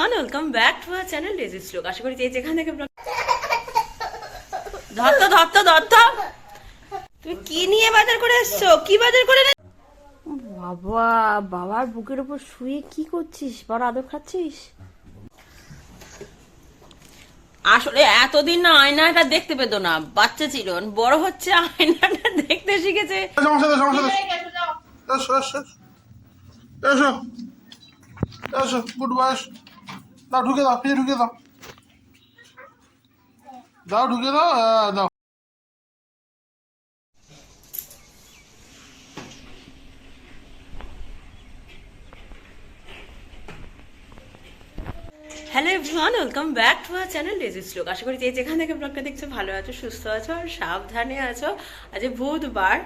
Everyone welcome back to our channel Daisy Shlok আশা করি যে যেখান থেকে ধরতো ধরতো ধরতো। তুমি কি নিয়ে বাজার করে এসছো? কি বাজার করে এনে- বাবা বাবার বুকের উপর শুয়ে কি করছিস? বড় আদর খাচ্ছিস? আসলে এতদিন না আয়নাটা দেখতে পেতো না। বাচ্চা ছিল বড় হচ্ছে আয়নাটা দেখতে শিখেছে। সমস্যা সমস্যা এসো। এসো এসো গুড বয়স। দাও, ঢুকে দাও, ফিরে ঢুকে দাও। দাও, ঢুকে দাও দাও। Hello everyone welcome back to our channel Daisy Shlok আশা করি যে যেখান থেকে ব্লগটা দেখছ, ভালো আছো, সুস্থ আছো, আর সাবধানে আছো। আজ বুধবার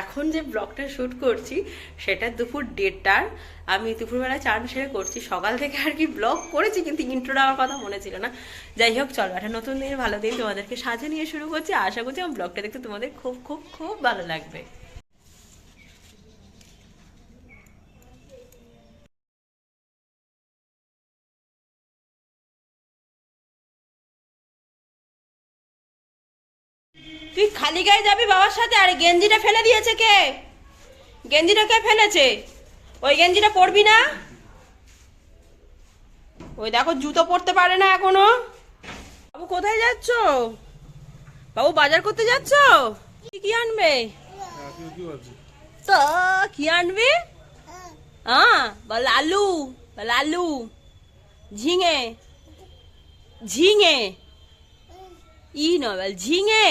এখন যে ব্লগটা শ্যুট করছি, সেটা দুপুর দেড়টার। আমি দুপুরবেলা চান সেরে করছি। সকাল থেকে আর কি ব্লগ করেছি, কিন্তু ইন্ট্রো দেওয়ার কথা মনে ছিল না। যাই হোক, চলো, একটা নতুন দিন ভালো দিন তোমাদেরকে সাজে নিয়ে শুরু করছি। আশা করছি আমার ব্লগটা দেখতে তোমাদের খুব খুব খুব ভালো লাগবে তুই খালি গায়ে যাবি বাবার সাথে? আর গেঞ্জিটা ফেলে দিয়েছে কে? গেঞ্জিটা কে ফেলেছে? ওই গেঞ্জিটা পরবি না? ওই দেখো, জুতো পরতে পারে না এখনও। বাবু, কোথায় যাচ্ছ? বাবু, বাজার করতে যাচ্ছ? কি কি আনবে? তো, কি আনবি? হ্যাঁ বল আলু বল আলু। ঝিঙে। ঝিঙে। ই নয় ঝিঙে।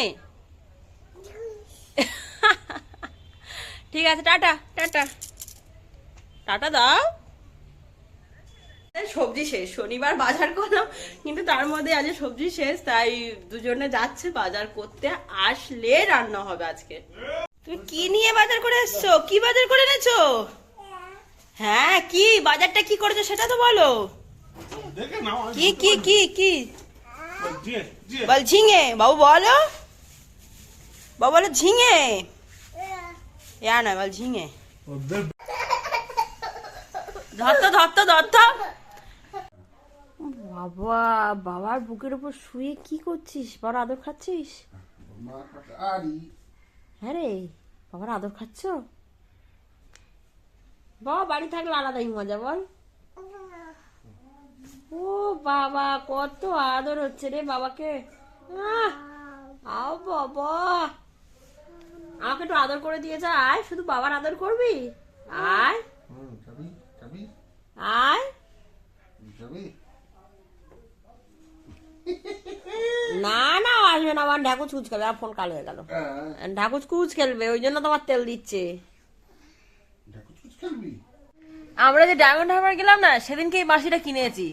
ঠিক আছে টাটা টাটা। টাটা দাও। সবজি শেষ শনিবার বাজার করলাম কিন্তু তার মধ্যে আজ সবজি শেষ তাই দুজনে যাচ্ছে বাজার করতে আসলে রান্না হবে আজকে। তুমি কি নিয়ে বাজার করে এসছো? কি বাজার করে এনেছো? হ্যাঁ কি? বাজারটা কি করেছ সেটা তো বলো। দেখে নাও কি কি কি কি? বল ঝিঙে। বাবু বলো। বাবু বলো ঝিঙে। ইয়া না বল ঝিঙে। ধরতো ধরতো ধরতো বাবা বাবার বুকের উপর শুয়ে কি করছিস? বড় আদর খাচ্ছিস? হ্যাঁ রে বাবার আদর খাচ্ছ? বাবা বাড়ি থাকলে আলাদাই মজা বল। ও বাবা কত আদর হচ্ছে রে বাবাকে। আহ, আও বাবা। আমাকে একটু আদর করে দিয়ে যা আয় শুধু বাবার আদর করবি? আয়। না না আসবে না আমার ঢাকুচ কুচ খেলবে আর ফোন কাল হয়ে গেল। হ্যাঁ। ঢাকুচ কুচ খেলবে ওই জন্য তোমার তেল দিচ্ছে। আমরা যে ডায়মন্ড হারবার গেলাম না সেদিনকে এই বাঁশিটা কিনেছি।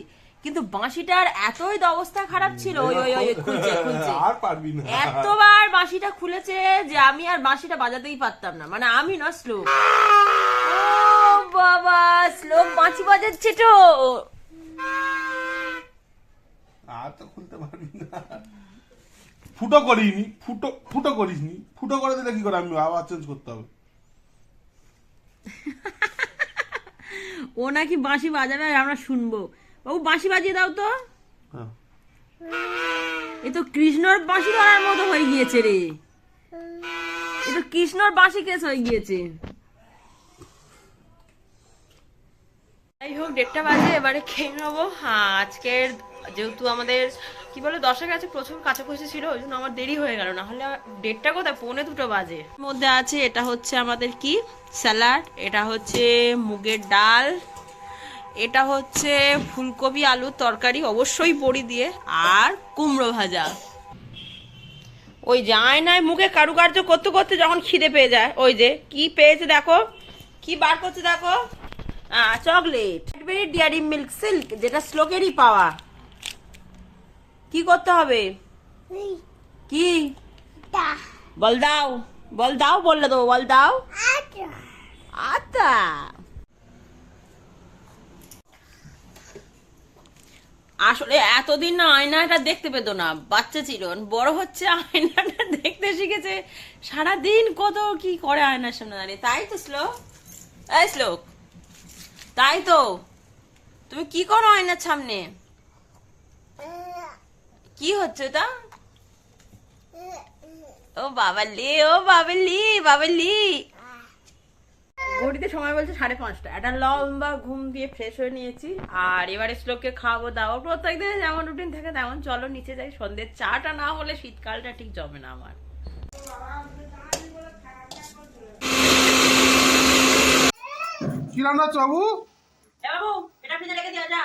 কিন্তু বাঁশিটার এতই অবস্থা খারাপ ছিল ওই ওই ওই খুলছে খুলছে। এতবার বাঁশিটা খুলেছে যে আমি আর বাঁশিটা বাজাতেই পারতাম না। মানে আমি না স্লো বাবা শ্লোক বাঁশি বাজাচ্ছে তো। আর তো খুলতে পারবি না। ফুটো করিনি ফুটো ফুটো করিসনি। ফুটো করে দিলে কি করে? আমি আবার চেঞ্জ করতে হবে। ও নাকি বাঁশি বাজাবে আর আমরা শুনব। বাবু বাঁশি বাজিয়ে দাও তো। হ্যাঁ। এ তো কৃষ্ণর বাঁশি ধরার মতো হয়ে গিয়েছে রে। এ তো কৃষ্ণর বাঁশি কেস হয়ে গিয়েছে। যাই হোক দেড়টা বাজে এবারে খেয়ে নেব। হ্যাঁ আজকের যেহেতু আমাদের কি বলে দশে গেছে প্রচুর কাছাকাছি ছিল ওই জন্য আমার দেরি হয়ে গেল। না হলে দেড়টা কোথায়? পৌনে দুটো বাজে। মধ্যে আছে এটা হচ্ছে আমাদের কি? স্যালাড এটা হচ্ছে মুগের ডাল এটা হচ্ছে ফুলকপি আলুর তরকারি অবশ্যই বড়ি দিয়ে আর কুমড়ো ভাজা। ওই যায় নাই মুখে কারুকার্য করতে করতে যখন খিদে পেয়ে যায় ওই যে কি পেয়েছে দেখো কি বার করছে দেখো। Chocolate. Cadbury dairy milk silk যেটা শ্লোকেরই পাওয়া। কি করতে হবে? কি? বল দাও বল দাও বললে দেবো বল দাও। আচ্ছা আসলে এতদিন না আয়নাটা দেখতে পেতো না। বাচ্চা ছিল, বড় হচ্ছে, আয়নাটা দেখতে শিখেছে। সারাদিন কত কি করে আয়নার সামনে দাঁড়িয়ে। তাই তো শ্লোক? এই শ্লোক। তাই তো। তুমি কি করো আয়নার সামনে? কি হচ্ছে তা ও বাবালি ও বাবালি বাবালি। ঘড়িতে সময় বলছে সাড়ে পাঁচটা। একটা লম্বা ঘুম দিয়ে ফ্রেশ হয়ে নিয়েছি। আর এবারে শ্লোককে খাওয়াবো দাওয়াবো প্রত্যেকদিন যেমন রুটিন থাকে তেমন চলো নিচে যাই। সন্ধ্যের চাটা না হলে শীতকালটা ঠিক জমে না আমার। কি রান্না হচ্ছে বাবু? এটা ফ্রিজে রেখে দিও যা।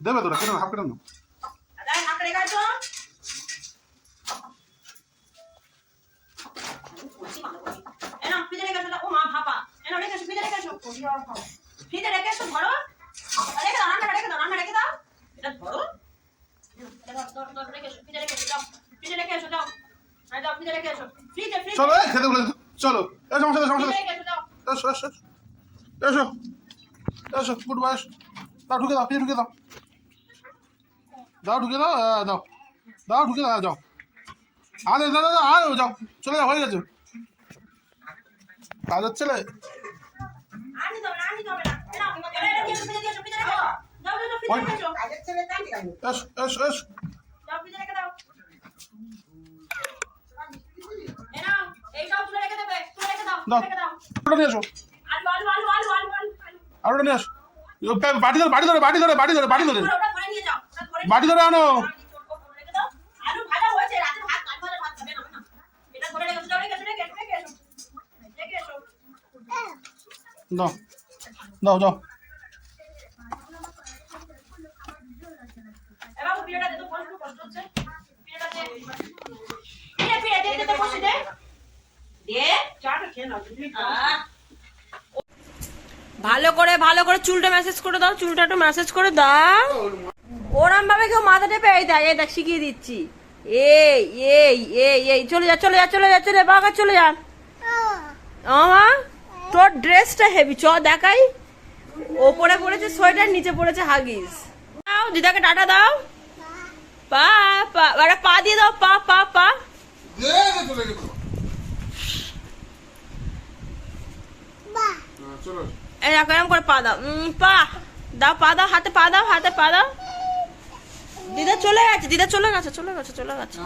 দেবে তোরা কেন হাফ কেটে দাও দাঁড়া হাতে রেখে আসো। এ ফ্রিজে রেখে দাও। ও মা, ভাপা। এ নাও, রেখে আসো, ফ্রিজে রেখে আসো। ফ্রিজে রেখে আসো, ধরো। রেখে দাও, রান্নাটা রেখে দাও, রান্না রেখে দাও। এটা ধরো। এটা। চলো খেতে বলে চলো। এসো আমার সাথে আমার সাথে এসো, এসো এসো এসো। এসো। গুড বয়স দাও ঢুকে দাও ঢুকে দাও। দাও ঢুকে দাও দাও। দাও ঢুকে দাও যাও। আরে দাদা আরে যাও। চলে যাও হয়ে গেছে। কাজ হচ্ছে আলুটা নিয়ে এসো আলু, আলু, আলু, আলু, আলু, আলু, আলু। আলুটা নিয়ে এসো ও, বে- বাটি ধরে বাটি ধরে বাটি ধরে বাটি ধরে বাটি ধরে। বাটি ধরে আনো। দাও। আলু ভাজা হয়েছে, রাতে ভাত, কাল ভাজা ভাত খাবে না, না। এটা ধরে রেখে এসো, যাও, রেখে এসো, রেখে এসো, রেখে এসো। রেখে এসো। দাও দাও দাও এ বাবু, পিঠাটা দে তো, কষ্ট, কষ্ট হচ্ছে। পিঠাটা দে। পিঠে, পিঠে, ভালো করে ভালো করে চুলটা মেসেজ করে দাও, চুলটা একটু মেসেজ করে দাও। ওরম ভাবে কেউ মাথা টেপে, এই দেখ এই দেখ, শিখিয়ে দিচ্ছি। এই এই এই এই, চলে যা চলে যা চলে যা, চলে বাবা চলে যা। আমা তোর ড্রেসটা হেভি চ, দেখাই। ওপরে পড়েছে সোয়েটার, নিচে পড়েছে হাগিস। দাও, দিদাকে টাটা দাও। পা পা পা দিয়ে দাও, পা পা পা। চলে গেল। হ্যাঁ, চলো। এরকম করে পা দাও। উম, পা। দাও পা দাও হাতে পা দাও হাতে পা দাও। দিদা চলে গেছে দিদা চলে গেছে চলে গেছে চলে গেছে।